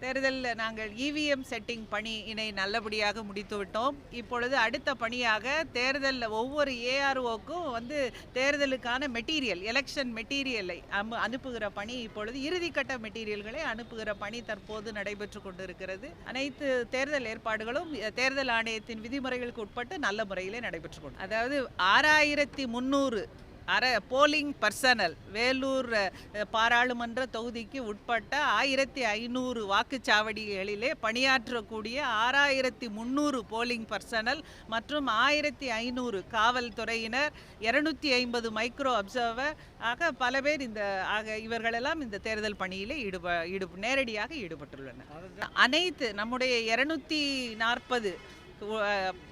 தேர்தலில் நாங்கள் EVM setting பணியினை நல்லபடியாக முடித்துவிட்டோம் இப்பொழுது அடுத்த பணியாக தேர்தலில் ஒவ்வொரு ஏஆர்ஓக்கும் வந்து தேர்தலுக்கான மெட்டீரியல் எலெக்ஷன் மெட்டீரியலை அம் அனுப்புகிற பணி இப்பொழுது இறுதிக்கட்ட மெட்டீரியல்களை அனுப்புகிற பணி தற்போது நடைபெற்று கொண்டிருக்கிறது. அனைத்து தேர்தல் ஏற்பாடுகளும் தேர்தல் ஆணையத்தின் விதிமுறைகளுக்கு உட்பட்டு நல்ல முறையிலே நடைபெற்று கொண்டு அதாவது ஆறாயிரத்தி முந்நூறு அர போலிங் பர்சனல் வேலூர் பாராளுமன்ற தொகுதிக்கு உட்பட்ட ஆயிரத்தி ஐநூறு வாக்குச்சாவடிகளிலே பணியாற்றக்கூடிய ஆறாயிரத்தி முந்நூறு போலிங் பர்சனல் மற்றும் ஆயிரத்தி ஐநூறு காவல்துறையினர் இருநூத்தி ஐம்பது மைக்ரோ அப்சர்வர் ஆக பல பேர் இந்த ஆக இவர்களெல்லாம் இந்த தேர்தல் பணியிலே ஈடுப ஈடு நேரடியாக ஈடுபட்டுள்ளனர். அனைத்து நம்முடைய இருநூத்தி நாற்பது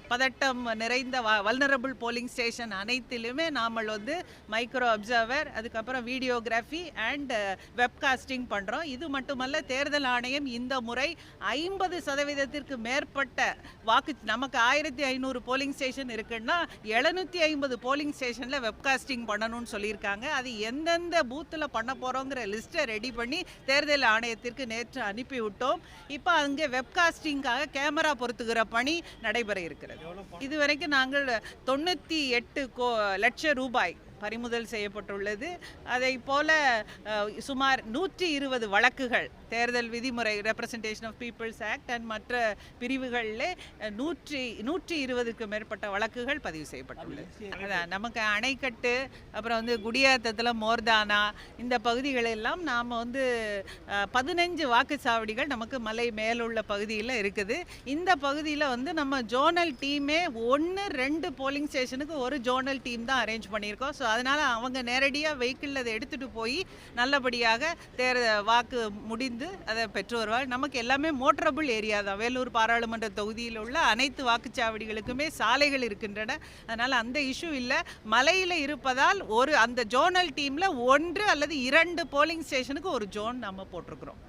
பதட்டம் நிறைந்த வல்னரபிள் போலிங் ஸ்டேஷன் அனைத்திலுமே நாமல் வந்து மைக்ரோ அப்சர்வர் அதுக்கப்புறம் வீடியோகிராஃபி அண்ட் வெப்காஸ்டிங் பண்ணுறோம் இது மட்டுமல்ல தேர்தல் ஆணையம் இந்த முறை ஐம்பது சதவீதத்திற்கு மேற்பட்ட வாக்கு நமக்கு ஆயிரத்தி ஐநூறு போலிங் ஸ்டேஷன் இருக்குன்னா எழுநூற்றி ஐம்பது போலிங் ஸ்டேஷனில் வெப்காஸ்டிங் பண்ணணும்னு சொல்லியிருக்காங்க. அது எந்தெந்த பூத்தில் பண்ண போகிறோங்கிற லிஸ்ட்டை ரெடி பண்ணி தேர்தல் ஆணையத்திற்கு நேற்று அனுப்பி விட்டோம் இப்போ அங்கே வெப்காஸ்டிங்காக கேமரா பொருத்துகிற பணி நடைபெற இருக்கிறது. இதுவரைக்கும் நாங்கள் தொண்ணூற்றி எட்டு கோ லட்சம் ரூபாய் பறிமுதல் செய்யப்பட்டுள்ளது. அதை போல சுமார் நூற்றி இருபது வழக்குகள் தேர்தல் விதிமுறை representation of people's act and மற்ற பிரிவுகளில் நூற்றி நூற்றி இருபதுக்கு மேற்பட்ட வழக்குகள் பதிவு செய்யப்பட்டுள்ளது. அதான் நமக்கு அணைக்கட்டு அப்புறம் வந்து குடியாத்தத்தில் மோர்தானா இந்த பகுதிகளெல்லாம் நாம் வந்து பதினஞ்சு வாக்குச்சாவடிகள் நமக்கு மலை மேலுள்ள பகுதியில் இருக்குது. இந்த பகுதியில் வந்து நம்ம ஜோனல் டீமே ஒன்று ரெண்டு போலிங் ஸ்டேஷனுக்கு ஒரு ஜோனல் டீம் தான் அரேஞ்ச் பண்ணியிருக்கோம். ஸோ அதனால் அவங்க நேரடியாக வெஹிக்கிளில் அதை எடுத்துகிட்டு போய் நல்லபடியாக தேர் வாக்கு முடிந்து அதை பெற்று வருவார் நமக்கு எல்லாமே மோட்டரபிள் ஏரியா தான். வேலூர் பாராளுமன்ற தொகுதியில் உள்ள அனைத்து வாக்குச்சாவடிகளுக்குமே சாலைகள் இருக்கின்றன. அதனால் அந்த இஷ்யூ இல்லை. மலையில் இருப்பதால் ஒரு அந்த ஜோனல் டீமில் ஒன்று அல்லது இரண்டு போலிங் ஸ்டேஷனுக்கு ஒரு ஜோன் நம்ம போட்டிருக்கிறோம்.